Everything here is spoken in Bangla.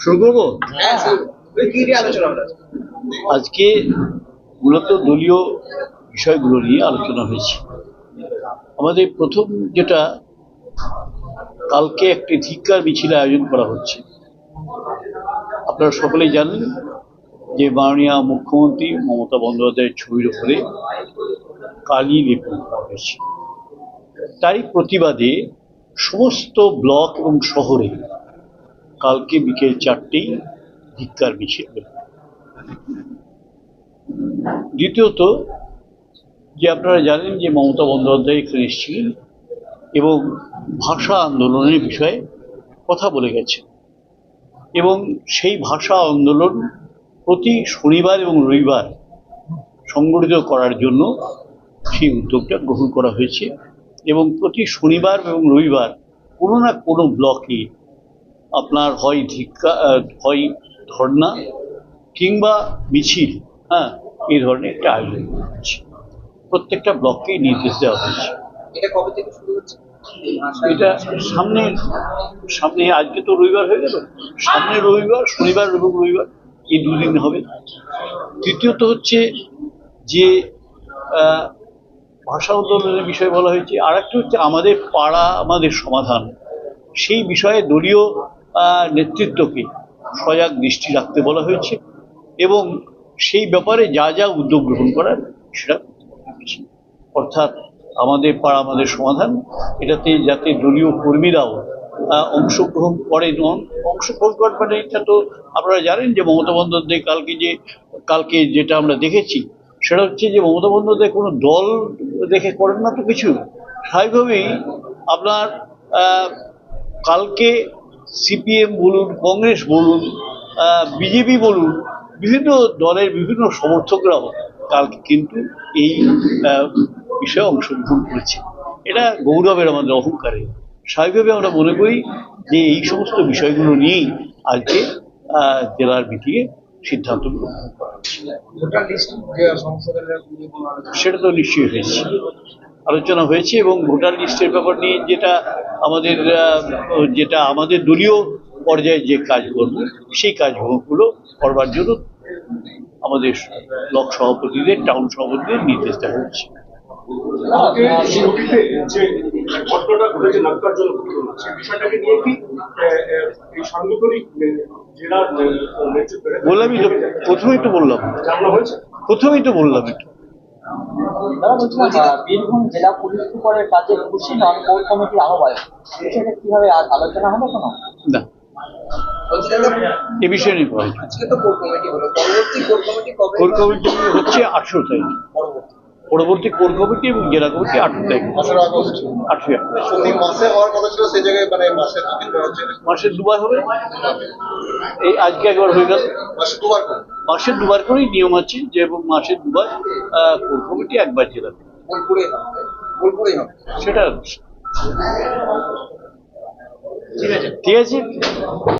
শুরু হ্যাঁ? আজকে মূলত দলীয় বিষয়গুলো নিয়ে আলোচনা হয়েছে। আমাদের প্রথম যেটা কালকে একটি ধিক্কার মিছিল আয়োজন করা হচ্ছে। আপনারা সকলেই জানেন যে মাননীয় মুখ্যমন্ত্রী মমতা বন্দ্যোপাধ্যায়ের ছবির উপরে কালি লেপন করা হয়েছে। তারই প্রতিবাদে সমস্ত ব্লক এবং শহরে কালকে বিকেল চারটেই ধিক্কার মিছিল দ্বিতীয়ত, যে আপনারা জানেন যে মমতা বন্দ্যোপাধ্যায় এখানে এসেছিলেন এবং ভাষা আন্দোলনের বিষয়ে কথা বলে গেছেন এবং সেই ভাষা আন্দোলন প্রতি শনিবার এবং রবিবার সংগঠিত করার জন্য সেই উদ্যোগটা গ্রহণ করা হয়েছে এবং প্রতি শনিবার এবং রবিবার কোনো না কোনো ব্লকে আপনার হয় ধিক্কা হয় ধর্না কিংবা মিছিল হ্যাঁ এই ধরনের একটা আয়োজন হচ্ছে প্রত্যেকটা ব্লককেই নির্দেশ দেওয়া হয়েছে। এটা সামনে সামনে আজকে তো রবিবার হয়ে গেল। সামনে রবিবার শনিবার এবং রবিবার এই দুদিন হবে। তৃতীয়ত হচ্ছে যে আহ, ভাষা আন্দোলনের বিষয়ে বলা হয়েছে আর হচ্ছে আমাদের পাড়া আমাদের সমাধান। সেই বিষয়ে দলীয় নেতৃত্বকে সজাগ দৃষ্টি রাখতে বলা হয়েছে এবং সেই ব্যাপারে যা যা উদ্যোগ গ্রহণ করার সেটা অর্থাৎ আমাদের পাড়া, আমাদের সমাধান, এটাতে যাতে দলীয় কর্মীরাও অংশগ্রহণ করেন অং- অংশগ্রহণ করেন মানে এটা তো আপনারা জানেন যে মমতা বন্দ্যোপাধ্যায় কালকে যে, কালকে যেটা আমরা দেখেছি, সেটা হচ্ছে যে মমতা বন্দ্যোপাধ্যায় কোনো দল দেখে করেন না তো কিছু স্বাভাবিকভাবেই আপনার কালকে সিপিএম বলুন কংগ্রেস বলুন বিজেপি বলুন বিভিন্ন দলের বিভিন্ন সমর্থকরাও কালকে কিন্তু এই বিষয়ে অংশগ্রহণ করেছে। এটা গৌরবের আমাদের অহংকারে। স্বাভাবিকভাবে আমরা মনে করি যে এই সমস্ত বিষয়গুলো নিয়েই আজকে আহ, জেলার মিটিংয়ে সিদ্ধান্ত গ্রহণ করা সেটা তো নিশ্চয়ই হয়েছে। আলোচনা হয়েছে এবং ভোটার লিস্টের ব্যাপার নিয়ে যেটা আমাদের যেটা আমাদের দলীয় পর্যায়ে যে কাজ কাজকর্ম সেই কাজকর্মগুলো করবার জন্য আমাদের ব্লক সভাপতিদের টাউন সভাপতিদের নির্দেশ দেওয়া হয়েছে। বললামই তো প্রথমেই তো বললাম। হয়েছে? প্রথমেই তো বললাম এটা আহ, বীরভূম জেলা পুলিশ সুপারের কাজে খুশি নন কোর কমিটির আহ্বায়ক। বিষয়টা কীভাবে আলোচনা হলো কোনো? না। এ বিষয়ে নিয়ে কথা আজকে তো কোর কমিটি হলো। পরবর্তী কোর কমিটি কবে কোর কমিটি হচ্ছে আঠেরো তারিখ। পরবর্তী পরবর্তী কোর কমিটি এবং জেলা কমিটি আঠেরো তারিখ। আঠারো আগস্ট। প্রতি মাসে হওয়ার কথা ছিল সেই জায়গায় মানে মাসে মাসে দুবার হবে? এই আজকে একবার হয়ে গেল। মাসে দুবার মাসে দুবার করেই নিয়ম আছে যে এবং মাসে দুবার আহ, কোর কমিটি একবার জেলা সেটা ঠিক আছে? ঠিক আছে।